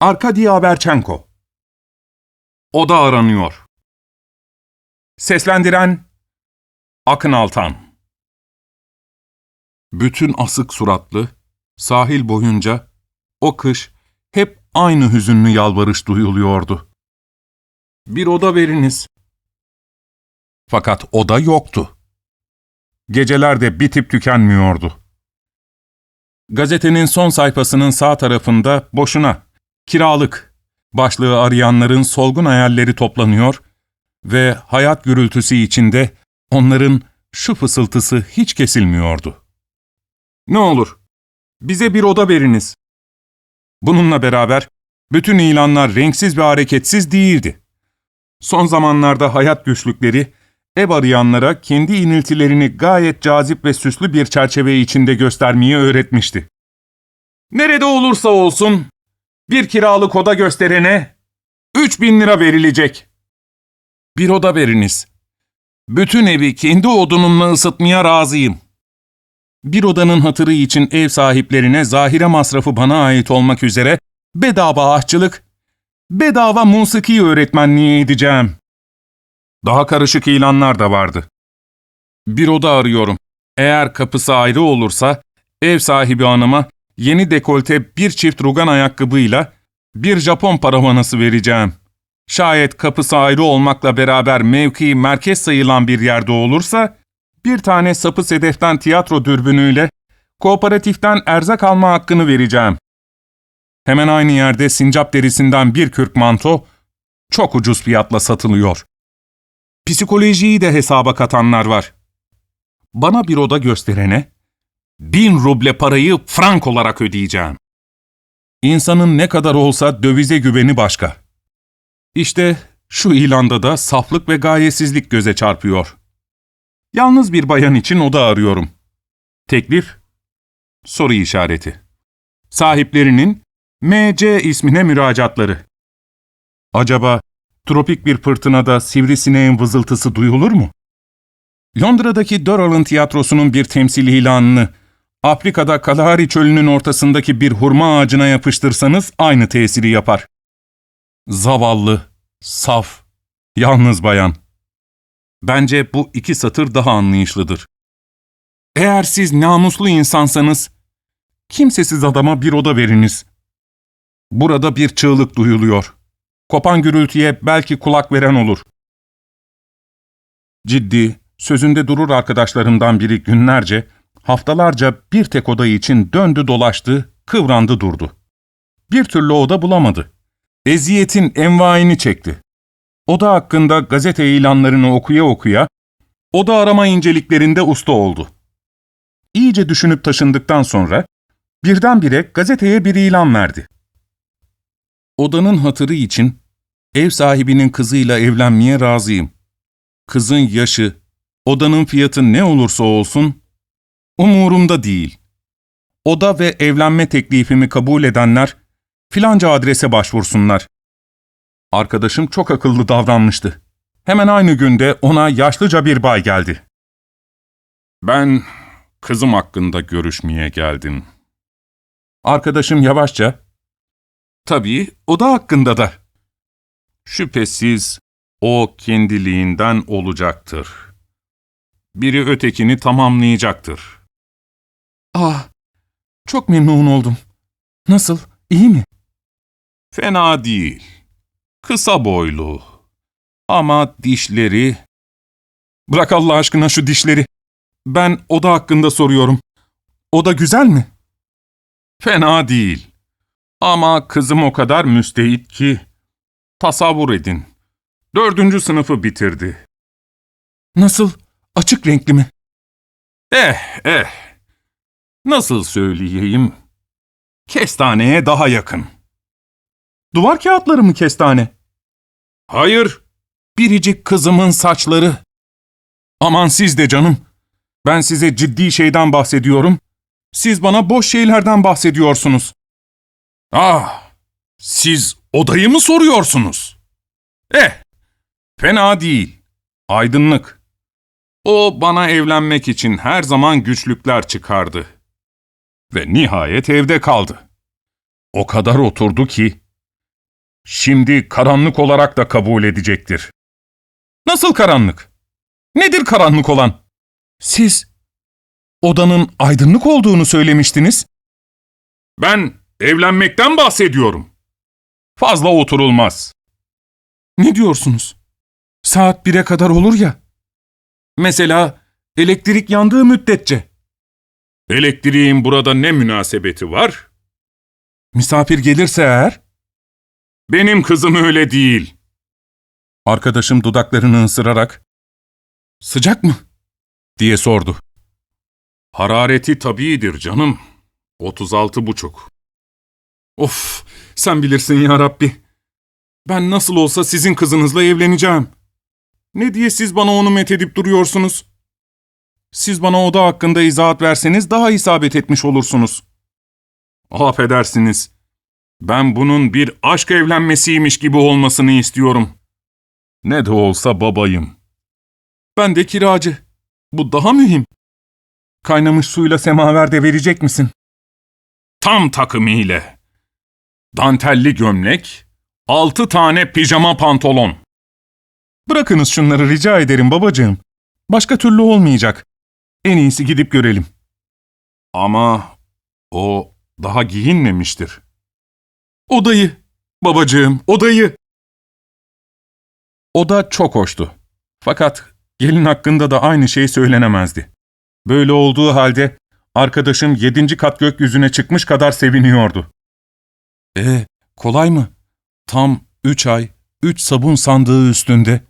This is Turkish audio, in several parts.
Arkady Averchenko Oda aranıyor. Seslendiren Akın Altan Bütün asık suratlı, sahil boyunca o kış hep aynı hüzünlü yalvarış duyuluyordu. Bir oda veriniz. Fakat oda yoktu. Geceler de bitip tükenmiyordu. Gazetenin son sayfasının sağ tarafında boşuna, kiralık, başlığı arayanların solgun hayalleri toplanıyor ve hayat gürültüsü içinde onların şu fısıltısı hiç kesilmiyordu. Ne olur, bize bir oda veriniz. Bununla beraber bütün ilanlar renksiz ve hareketsiz değildi. Son zamanlarda hayat güçlükleri, ev arayanlara kendi iniltilerini gayet cazip ve süslü bir çerçeve içinde göstermeyi öğretmişti. Nerede olursa olsun, bir kiralık oda gösterene 3000 lira verilecek. Bir oda veriniz. Bütün evi kendi odunumla ısıtmaya razıyım. Bir odanın hatırı için ev sahiplerine zahire masrafı bana ait olmak üzere bedava aşçılık, bedava musiki öğretmenliği edeceğim. Daha karışık ilanlar da vardı. Bir oda arıyorum. Eğer kapısı ayrı olursa ev sahibi hanıma yeni dekolte bir çift rugan ayakkabıyla bir Japon paravanası vereceğim. Şayet kapısı ayrı olmakla beraber mevki merkez sayılan bir yerde olursa, bir tane sapı sedeften tiyatro dürbünüyle kooperatiften erzak alma hakkını vereceğim. Hemen aynı yerde sincap derisinden bir kürk manto çok ucuz fiyatla satılıyor. Psikolojiyi de hesaba katanlar var. Bana bir oda gösterene, bin ruble parayı frank olarak ödeyeceğim. İnsanın ne kadar olsa dövize güveni başka. İşte şu ilanda da saflık ve gayesizlik göze çarpıyor. Yalnız bir bayan için oda arıyorum. Teklif, soru işareti. Sahiplerinin MC ismine müracaatları. Acaba tropik bir fırtınada sivrisineğin vızıltısı duyulur mu? Londra'daki Durrell Tiyatrosu'nun bir temsil ilanını Afrika'da Kalahari çölünün ortasındaki bir hurma ağacına yapıştırsanız aynı tesiri yapar. Zavallı, saf, yalnız bayan. Bence bu iki satır daha anlayışlıdır. Eğer siz namuslu insansanız, kimsesiz adama bir oda veriniz. Burada bir çığlık duyuluyor. Kopan gürültüye belki kulak veren olur. Ciddi, sözünde durur arkadaşlarımdan biri günlerce, haftalarca bir tek oda için döndü dolaştı, kıvrandı durdu. Bir türlü oda bulamadı. Eziyetin envaini çekti. Oda hakkında gazete ilanlarını okuya okuya, oda arama inceliklerinde usta oldu. İyice düşünüp taşındıktan sonra, birdenbire gazeteye bir ilan verdi. Odanın hatırı için, ev sahibinin kızıyla evlenmeye razıyım. Kızın yaşı, odanın fiyatı ne olursa olsun, umurumda değil. Oda ve evlenme teklifimi kabul edenler, filanca adrese başvursunlar. Arkadaşım çok akıllı davranmıştı. Hemen aynı günde ona yaşlıca bir bay geldi. Ben kızım hakkında görüşmeye geldim. Arkadaşım yavaşça, tabii oda hakkında da. Şüphesiz o kendiliğinden olacaktır. Biri ötekini tamamlayacaktır. Ah, çok memnun oldum. Nasıl, iyi mi? Fena değil. Kısa boylu. Ama dişleri... Bırak Allah aşkına şu dişleri. Ben oda hakkında soruyorum. Oda güzel mi? Fena değil. Ama kızım o kadar müstehit ki... Tasavvur edin. Dördüncü sınıfı bitirdi. Nasıl? Açık renkli mi? Eh, eh. Nasıl söyleyeyim? Kestaneye daha yakın. Duvar kağıtları mı kestane? Hayır. Biricik kızımın saçları. Aman siz de canım. Ben size ciddi şeyden bahsediyorum. Siz bana boş şeylerden bahsediyorsunuz. Ah, siz odayı mı soruyorsunuz? Eh, fena değil. Aydınlık. O bana evlenmek için her zaman güçlükler çıkardı. Ve nihayet evde kaldı. O kadar oturdu ki, şimdi karanlık olarak da kabul edecektir. Nasıl karanlık? Nedir karanlık olan? Siz odanın aydınlık olduğunu söylemiştiniz. Ben evlenmekten bahsediyorum. Fazla oturulmaz. Ne diyorsunuz? Saat 1'e kadar olur ya. Mesela elektrik yandığı müddetçe. Elektriğin burada ne münasebeti var? Misafir gelirse eğer? Benim kızım öyle değil. Arkadaşım dudaklarını ısırarak, sıcak mı? diye sordu. Harareti tabiidir canım. 36 buçuk. Of, sen bilirsin ya Rabbi. Ben nasıl olsa sizin kızınızla evleneceğim. Ne diye siz bana onu methedip duruyorsunuz? Siz bana oda hakkında izahat verseniz daha isabet etmiş olursunuz. Affedersiniz. Ben bunun bir aşk evlenmesiymiş gibi olmasını istiyorum. Ne de olsa babayım. Ben de kiracı. Bu daha mühim. Kaynamış suyla semaver de verecek misin? Tam takımı ile. Dantelli gömlek, altı tane pijama pantolon. Bırakınız şunları rica ederim babacığım. Başka türlü olmayacak. En iyisi gidip görelim. Ama o daha giyinmemiştir. Odayı, babacığım, odayı. Oda çok hoştu. Fakat gelin hakkında da aynı şey söylenemezdi. Böyle olduğu halde arkadaşım yedinci kat gökyüzüne çıkmış kadar seviniyordu. E kolay mı? Tam üç ay, üç sabun sandığı üstünde.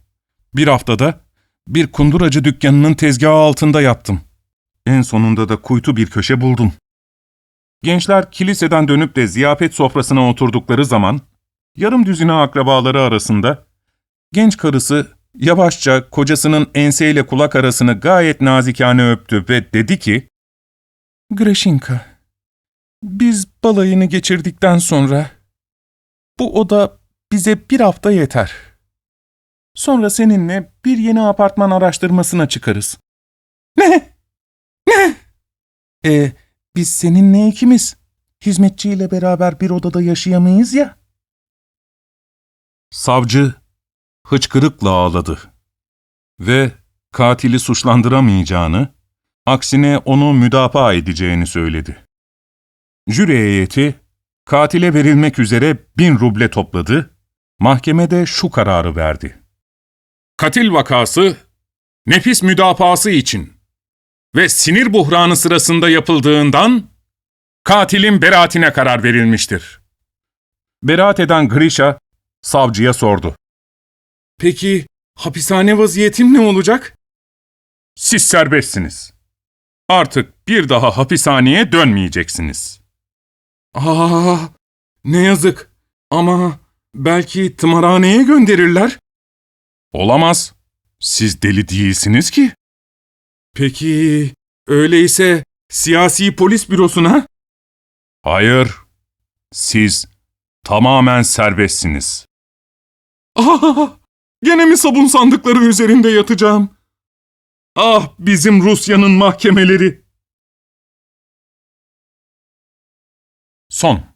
Bir haftada bir kunduracı dükkanının tezgahı altında yattım. En sonunda da kuytu bir köşe buldum. Gençler kiliseden dönüp de ziyafet sofrasına oturdukları zaman, yarım düzine akrabaları arasında, genç karısı yavaşça kocasının enseyle kulak arasını gayet nazikane öptü ve dedi ki, ''Greşinka, biz balayını geçirdikten sonra bu oda bize bir hafta yeter. Sonra seninle bir yeni apartman araştırmasına çıkarız.'' ''Ne? Ne?'' ''E, biz seninle ikimiz. Hizmetçiyle beraber bir odada yaşayamayız ya.'' Savcı hıçkırıkla ağladı ve katili suçlandıramayacağını, aksine onu müdafaa edeceğini söyledi. Jüri heyeti, katile verilmek üzere bin ruble topladı, mahkemede şu kararı verdi. Katil vakası, nefis müdafaası için ve sinir buhranı sırasında yapıldığından, katilin beraatine karar verilmiştir. Beraat eden Grisha, savcıya sordu. Peki hapishane vaziyetim ne olacak? Siz serbestsiniz. Artık bir daha hapishaneye dönmeyeceksiniz. Aa, ne yazık. Ama belki tımarhaneye gönderirler. Olamaz. Siz deli değilsiniz ki. Peki, öyleyse siyasi polis bürosuna? Hayır. Siz tamamen serbestsiniz. Aa, gene mi sabun sandıkları üzerinde yatacağım? Ah bizim Rusya'nın mahkemeleri. Son